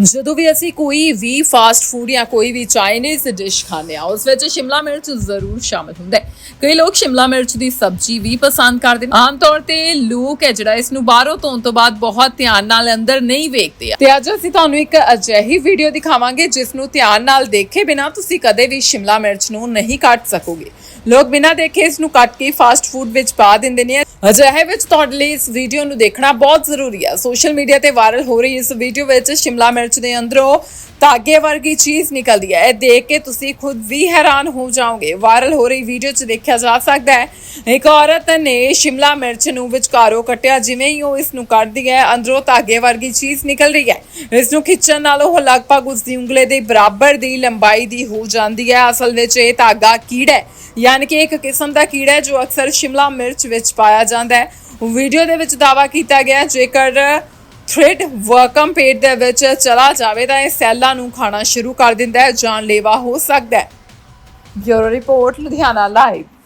ਜਦੋਂ ਵੀ ਅਸੀਂ ਕੋਈ ਵੀ ਫਾਸਟ ਫੂਡ ਜਾਂ ਕੋਈ ਵੀ ਚਾਈਨੀਜ਼ ਡਿਸ਼ ਖਾਂਦੇ ਆ ਉਸ ਵਿੱਚ ਸ਼ਿਮਲਾ ਮਿਰਚ ਜ਼ਰੂਰ ਸ਼ਾਮਲ ਹੁੰਦਾ ਹੈ। ਕਈ ਲੋਕ ਸ਼ਿਮਲਾ ਮਿਰਚ ਦੀ ਸਬਜ਼ੀ ਵੀ ਪਸੰਦ ਕਰਦੇ ਨੇ। ਆਮ ਤੌਰ ਤੇ ਲੋਕ ਹੈ ਜਿਹੜਾ ਇਸ ਨੂੰ ਬਾਹਰੋਂ ਧੋਣ ਤੋਂ ਬਾਅਦ ਬਹੁਤ ਧਿਆਨ ਨਾਲ ਅੰਦਰ ਨਹੀਂ ਵੇਖਦੇ ਤੇ ਅੱਜ ਅਸੀਂ ਤੁਹਾਨੂੰ ਇੱਕ ਅਜਿਹੀ ਵੀਡੀਓ ਦਿਖਾਵਾਂਗੇ ਜਿਸ ਨੂੰ ਧਿਆਨ ਨਾਲ ਦੇਖੇ ਬਿਨਾ ਤੁਸੀਂ ਕਦੇ ਵੀ ਸ਼ਿਮਲਾ ਮਿਰਚ ਨੂੰ ਨਹੀਂ ਕੱਟ ਸਕੋਗੇ। ਲੋਕ ਬਿਨਾਂ ਦੇਖੇ ਇਸ ਨੂੰ ਕੱਟ ਕੇ ਫਾਸਟ ਫੂਡ ਵਿੱਚ ਪਾ ਦਿੰਦੇ ਨੇ। ਅਜਿਹੇ ਵਿੱਚ ਤੁਹਾਡੇ ਲਈ ਇਸ ਵੀਡੀਓ ਨੂੰ ਦੇਖਣਾ ਬਹੁਤ ਜ਼ਰੂਰੀ ਹੈ ਸੋਸ਼ਲ ਮੀਡੀਆ ਤੇ ਵਾਇਰਲ ਹੋ ਰਹੀ ਇਸ ਵੀਡੀਓ ਵਿੱਚ ਸ਼ਿਮਲਾ ਮਿਰਚ ਦੇ ਅੰਦਰੋਂ ਧਾਗੇ ਵਰਗੀ ਚੀਜ਼ ਨਿਕਲਦੀ ਹੈ। ਇਹ ਦੇਖ ਕੇ ਤੁਸੀਂ ਖੁਦ ਵੀ ਹੈਰਾਨ ਹੋ ਜਾਓਗੇ। ਵਾਇਰਲ ਹੋ ਰਹੀ ਵੀਡੀਓ 'ਚ ਦੇਖਿਆ ਜਾ ਸਕਦਾ ਹੈ। ਇੱਕ ਔਰਤ ਨੇ ਸ਼ਿਮਲਾ ਮਿਰਚ ਨੂੰ ਵਿਚਕਾਰੋਂ ਕੱਟਿਆ, ਜਿਵੇਂ ਹੀ ਉਹ ਇਸ ਨੂੰ ਕੱਟਦੀ ਹੈ, ਅੰਦਰੋਂ ਧਾਗੇ ਵਰਗੀ ਚੀਜ਼ ਨਿਕਲ ਰਹੀ ਹੈ। ਇਸ ਨੂੰ ਖਿੱਚਣ ਨਾਲ ਉਹ ਲਗਭਗ ਉਸ ਦੀ ਉਂਗਲੇ ਦੇ ਬਰਾਬਰ ਦੀ ਲੰਬਾਈ ਦੀ ਹੋ ਜਾਂਦੀ ਹੈ। ਅਸਲ ਵਿੱਚ ਇਹ ਧਾਗਾ ਕੀੜਾ ਹੈ। ਯਾਨੀ ਕਿ ਇੱਕ ਕਿਸਮ ਦਾ ਕੀੜਾ ਹੈ ਜੋ ਅਕਸਰ ਸ਼ਿਮਲਾ ਮਿਰਚ ਵਿੱਚ ਪਾਇਆ ਜਾਂਦਾ ਹੈ। ਵੀਡੀਓ ਦੇ ਵਿੱਚ ਦਾਵਾ ਕੀਤਾ ਗਿਆ ਜੇਕਰ ਥ੍ਰੈਡ ਵਰਕਮ ਪੇਟ ਦੇ ਵਿੱਚ ਚਲਾ ਜਾਵੇ ਤਾਂ ਇਹ ਸੈੱਲਾਂ ਨੂੰ ਖਾਣਾ ਸ਼ੁਰੂ ਕਰ ਦਿੰਦਾ ਹੈ, ਜਾਨਲੇਵਾ ਹੋ ਸਕਦਾ ਹੈ। Bureau report, Ludhiana live